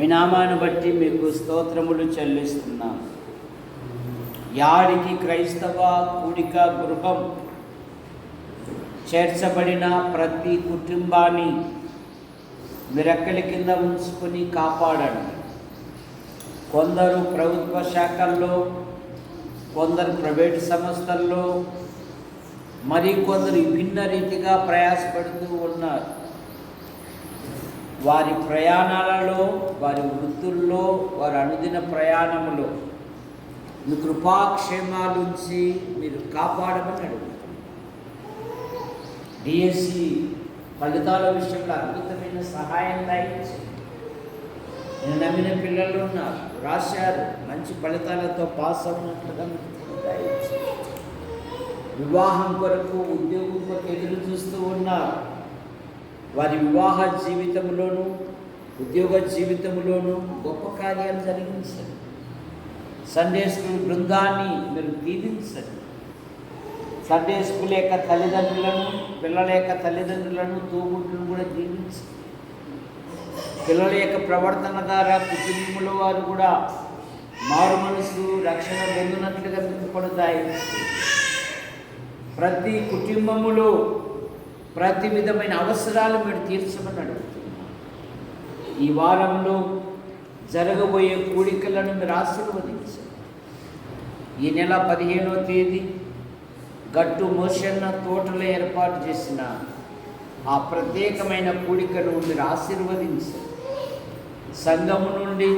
మీ నామాన్ని బట్టి మీకు స్తోత్రములు చెల్లిస్తున్నాం. యాడికి క్రైస్తవ కూడిక గృహం చేర్చబడిన ప్రతి కుటుంబాన్ని మీరెక్కడి కింద ఉంచుకొని కాపాడండి. కొందరు ప్రభుత్వ శాఖల్లో కొందరు ప్రైవేట్ సంస్థల్లో మరి కొందరు విభిన్న రీతిగా ప్రయాసపడుతూ ఉన్నారు. వారి ప్రయాణాలలో వారి వృత్తుల్లో వారి అనుదిన ప్రయాణములో మీ కృపాక్షేమాలుంచి మీరు కాపాడమని అడుగుతున్నాను డిఎస్సి ఫలితాల విషయంలో అద్భుతమైన సహాయం దాయించి నేను నమ్మిన పిల్లలు ఉన్నారు రాశారు మంచి ఫలితాలతో పాస్ అవునట్లుగా వివాహం కొరకు ఉద్యోగం కొరకు ఎదురు చూస్తూ ఉన్నారు. వారి వివాహ జీవితంలోనూ ఉద్యోగ జీవితంలోనూ గొప్ప కార్యాలు జరిగించండి. సండే స్కూల్ బృందాన్ని మీరు దీవించండి. సండే స్కూల్ యొక్క తల్లిదండ్రులను పిల్లల యొక్క తల్లిదండ్రులను తోబుట్టును కూడా దీవించండి. పిల్లల యొక్క ప్రవర్తన ద్వారా కుటుంబంలో వారు కూడా మారు మనసు రక్షణ పొందినట్లుగా పడుతాయి ప్రతి కుటుంబములో ప్రతి విధమైన అవసరాలు మీరు తీర్చమని అడుగుతున్నాను ఈ వారంలో జరగబోయే కూడికలను మీరు ఆశీర్వదించండి. ఈ నెల పదిహేనో తేదీ గట్టు మోషన్న తోటలో ఏర్పాటు చేసిన ఆ ప్రత్యేకమైన కూడికను మీరు ఆశీర్వదించండి. సంఘము నుండి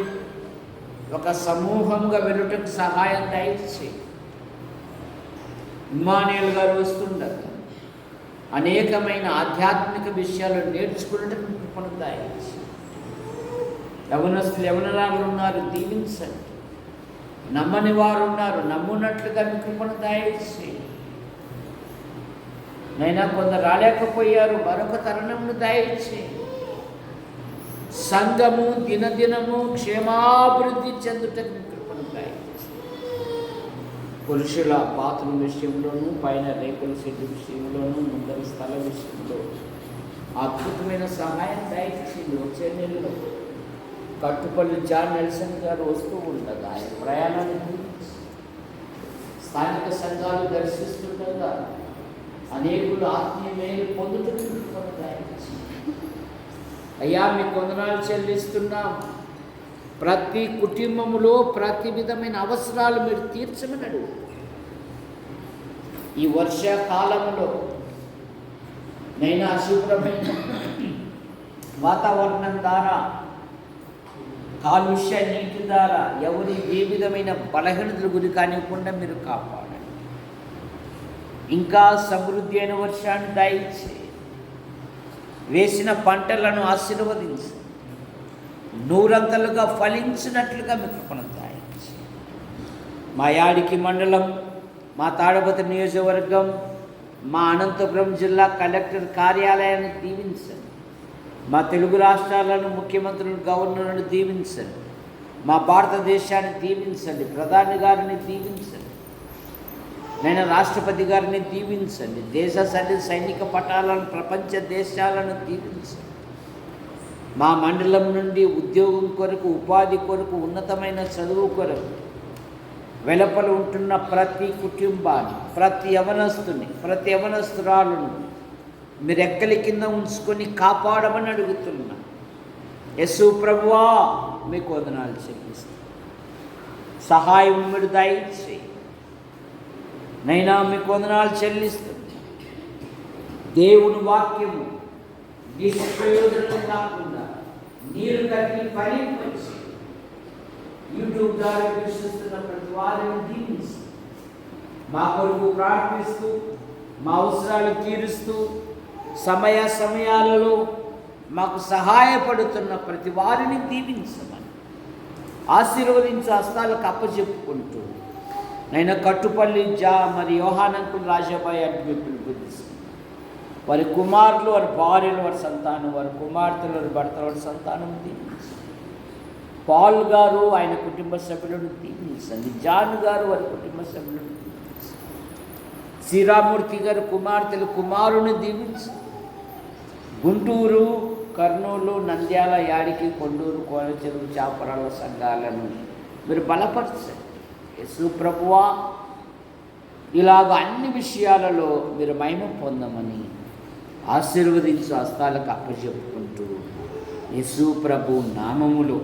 ఒక సమూహంగా వెళ్ళటకు సహాయం దయచేసి ఇమానియల్ గారు వస్తుండగా అనేకమైన ఆధ్యాత్మిక విషయాలు నేర్చుకున్నట్టు కృపను దయచేసి యవనస్తులు యవనరాలు ఉన్నారు దీవించండి. నమ్మని వారు ఉన్నారు నమ్మునట్లుగా మీ కృపను దయచేసి నైనా కొందరు రాలేకపోయారు మరొక తరుణంను దాయించి. సంఘము దినదినము క్షేమాభివృద్ధి చెందుటకు పురుషుల బాత్రూమ్ విషయంలోనూ పైన రేకుల షెడ్డు విషయంలోనూ ముందర స్థల విషయంలో. అద్భుతమైన సహాయం దయచేసింది వచ్చే నెలలో. కట్టుపల్లి జాన్ నెల్సన్ గారు వస్తూ ఉండగా ఆయన ప్రయాణానికి స్థానిక సంఘాలు దర్శిస్తుండగా అనేకులు ఆత్మీయ మేలు పొందుతున్నారు అయ్యా మీ కొందనాలు చెల్లిస్తున్నాం. ప్రతి కుటుంబములో ప్రతి విధమైన అవసరాలు మీరు తీర్చమని అడుగు ఈ వర్షాకాలంలో నైనా శుభ్రమైన వాతావరణం ద్వారా కాలుష్య నీటి ద్వారా ఎవరి ఏ విధమైన బలహీనతలు గురి కానివ్వకుండా మీరు కాపాడండి. ఇంకా సమృద్ధి అయిన వర్షాన్ని దయచి వేసిన పంటలను ఆశీర్వదించండి. నూరంతలుగా ఫలించినట్లుగా మీ కృపను దాయించి. మా యాడికి మండలం మా తాడపతి నియోజకవర్గం మా అనంతపురం జిల్లా కలెక్టర్ కార్యాలయాన్ని దీవించండి. మా తెలుగు రాష్ట్రాలను ముఖ్యమంత్రులు గవర్నర్లను దీవించండి. మా భారతదేశాన్ని దీవించండి. ప్రధాని గారిని దీవించండి. నేను రాష్ట్రపతి గారిని దీవించండి. దేశ సైనిక పటాలను ప్రపంచ దేశాలను దీవించండి. మా మండలం నుండి ఉద్యోగం కొరకు ఉపాధి కొరకు ఉన్నతమైన చదువు కొరకు వెలుపల ఉంటున్న ప్రతి కుటుంబాన్ని ప్రతి యవనస్తుని ప్రతి యవనస్తురాలను మీరు ఎక్కలి కింద ఉంచుకొని కాపాడమని అడుగుతున్నా. యశు ప్రభువా మీకు వదనాలు చెల్లిస్తాను సహాయం మీరు దయచేయి. నైనా మీకు వందనాలు చెల్లిస్తుంది దేవుని వాక్యము నిష్ప్రయోజనం కాకుండా నీరు కట్టి ఫలింపచి యూట్యూబ్ ద్వారా వీక్షిస్తున్న ప్రతి వారిని దీవించి. మా కొరకు ప్రార్థిస్తూ మా అవసరాలు తీరుస్తూ సమయ సమయాలలో మాకు సహాయపడుతున్న ప్రతి వారిని దీవించమని ఆశీర్వదించే హస్తాలకు అప్పచెప్పుకుంటూ నేను కట్టుపల్లి జా మరి యోహానంకులు రాజాబాయి అంటే మీ వారి కుమారులు వారి భార్యలు వారి సంతానం వారి కుమార్తెలు వారి భర్తలు వారి సంతానం దీవించండి పాల్ గారు ఆయన కుటుంబ సభ్యులను దీవించండి జాన్ గారు వారి కుటుంబ సభ్యులను దీవించండి శ్రీరామూర్తి గారు కుమార్తెలు కుమారుని దీవించండి గుంటూరు కర్నూలు నంద్యాల యాడికి కొండూరు కోనచెరువు చాపరాల సంఘాలను మీరు బలపరచండి. యేసు ప్రభువా ఇలాగ అన్ని విషయాలలో మీరు మహిమ పొందమని ఆశీర్వదించు హస్తాలకు అప్పచెప్పుకుంటూ యేసు ప్రభు నామములో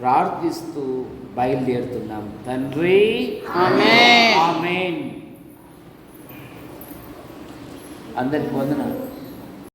ప్రార్థిస్తూ బయలుదేరుతున్నాం. తండ్రి. ఆమేన్. అందరికి వందనాలు.